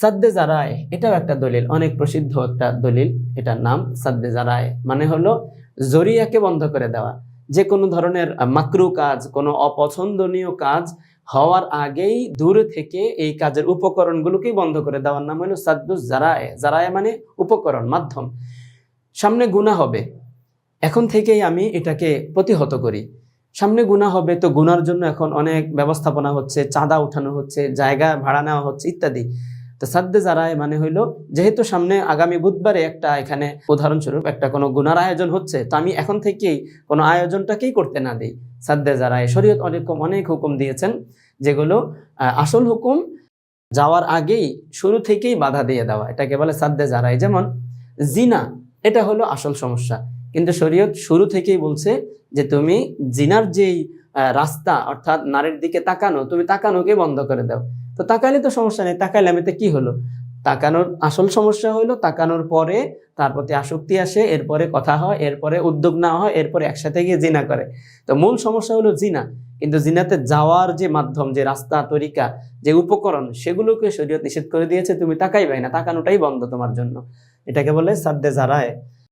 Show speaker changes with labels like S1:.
S1: সাদ্দে জারায়, এটাও একটা দলিল। অনেক প্রসিদ্ধ একটা দলিল, এটার নাম সাদ্দে জারায়। মানে হলো জরিয়াকে বন্ধ করে দেওয়া। যে কোনো ধরনের মাকরু কাজ, কোনো অপছন্দনীয় কাজ হওয়ার আগেই দূরে থেকে এই কাজের উপকরণগুলোকেই বন্ধ করে দেওয়ার নাম হলো সাদ্দু জারায়। জারায় মানে উপকরণ, মাধ্যম। সামনে গুণা হবে। এখন থেকেই আমি এটাকে প্রতিহত করি। সামনে গুণা হবে তো গুনার জন্য এখন অনেক ব্যবস্থাপনা হচ্ছে, চাঁদা উঠানো হচ্ছে, জায়গা ভাড়া নেওয়া হচ্ছে, ইত্যাদি। তো সাদ্দে জারায় মানে হইল, যেহেতু সামনে আগামী বুধবারে একটা এখানে উদাহরণস্বরূপ একটা কোনো গুনার আয়োজন হচ্ছে, তো আমি এখন থেকেই কোনো আয়োজনটাকেই করতে না দিই। সাদ্দে জারায় শরীয়ত অনেক অনেক হুকুম দিয়েছেন, যেগুলো আসল হুকুম যাওয়ার আগেই, শুরু থেকেই বাধা দিয়ে দেওয়া। এটাকে বলে সাদ্দে জারায়। যেমন, জিনা, এটা হলো আসল সমস্যা। কিন্তু শরীয়ত শুরু থেকেই বলছে যে তুমি জিনার যেই রাস্তা, অর্থাৎ নারীর দিকে তাকানো, তুমি তাকানোকে বন্ধ করে দাও। তো তাকাইলে তো সমস্যা নেই, তাকাইলে আমি তো কি হলো? তাকানোর আসল সমস্যা হলো তাকানোর পরে তার প্রতি আসক্তি আসে, এরপরে কথা হয়, এরপরে উদ্যোগ না হয়, এরপরে একসাথে গিয়ে জিনা করে। তো মূল সমস্যা হলো জিনা। কিন্তু জিনাতে যাওয়ার যে মাধ্যম, যে রাস্তা, তরিকা, যে উপকরণ, সেগুলোকে শরীয়ত নিষেধ করে দিয়েছে, তুমি তাকাইবাই না, তাকানোটাই বন্ধ তোমার জন্য। এটাকে বলে সাদ্দে জারায়।